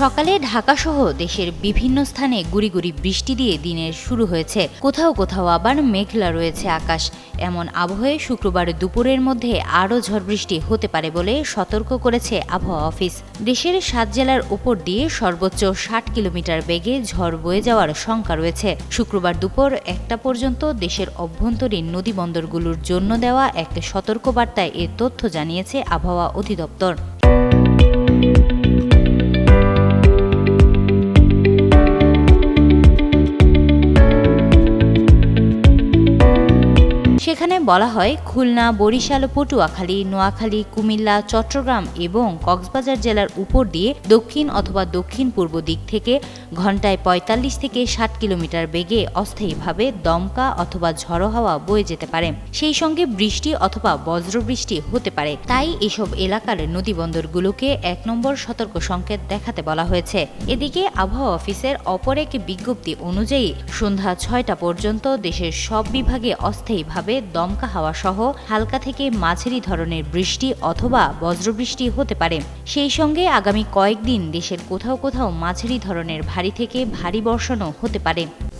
সকালে ঢাকাসহ দেশের বিভিন্ন স্থানে গুড়ি বৃষ্টি দিয়ে দিনের শুরু হয়েছে। কোথাও কোথাও আবার মেঘলা রয়েছে আকাশ। এমন আবহে শুক্রবার দুপুরের মধ্যে আরও ঝড় বৃষ্টি হতে পারে বলে সতর্ক করেছে আবহাওয়া অফিস। দেশের সাত জেলার উপর দিয়ে সর্বোচ্চ ষাট কিলোমিটার বেগে ঝড় বয়ে যাওয়ার শঙ্কা রয়েছে। শুক্রবার দুপুর একটা পর্যন্ত দেশের অভ্যন্তরীণ নদী বন্দরগুলোর জন্য দেওয়া এক সতর্কবার্তায় এ তথ্য জানিয়েছে আবহাওয়া অধিদপ্তর। সেখানে বলা হয় খুলনা, বরিশাল, পটুয়াখালী, নোয়াখালী, কুমিল্লা, চট্টগ্রাম এবং কক্সবাজার জেলার উপর দিয়ে দক্ষিণ অথবা দক্ষিণ পূর্ব দিক থেকে ঘন্টায় ৪৫ থেকে ষাট কিলোমিটার বেগে অস্থায়ীভাবে দমকা অথবা ঝড়ো হাওয়া বয়ে যেতে পারে। সেই সঙ্গে বৃষ্টি অথবা বজ্রবৃষ্টি হতে পারে। তাই এসব এলাকার নদীবন্দরগুলোকে এক নম্বর সতর্ক সংকেত দেখাতে বলা হয়েছে। এদিকে আবহাওয়া অফিসের অপর এক বিজ্ঞপ্তি অনুযায়ী সন্ধ্যা ছয়টা পর্যন্ত দেশের সব বিভাগে অস্থায়ীভাবে দমকা হাওয়া সহ হালকা থেকে মাঝারি ধরনের বৃষ্টি অথবা বজ্রবৃষ্টি হতে পারে। সেই সঙ্গে আগামী কয়েকদিন দেশের কোথাও কোথাও মাঝারি ধরনের ভারী থেকে ভারী বর্ষণও হতে পারে।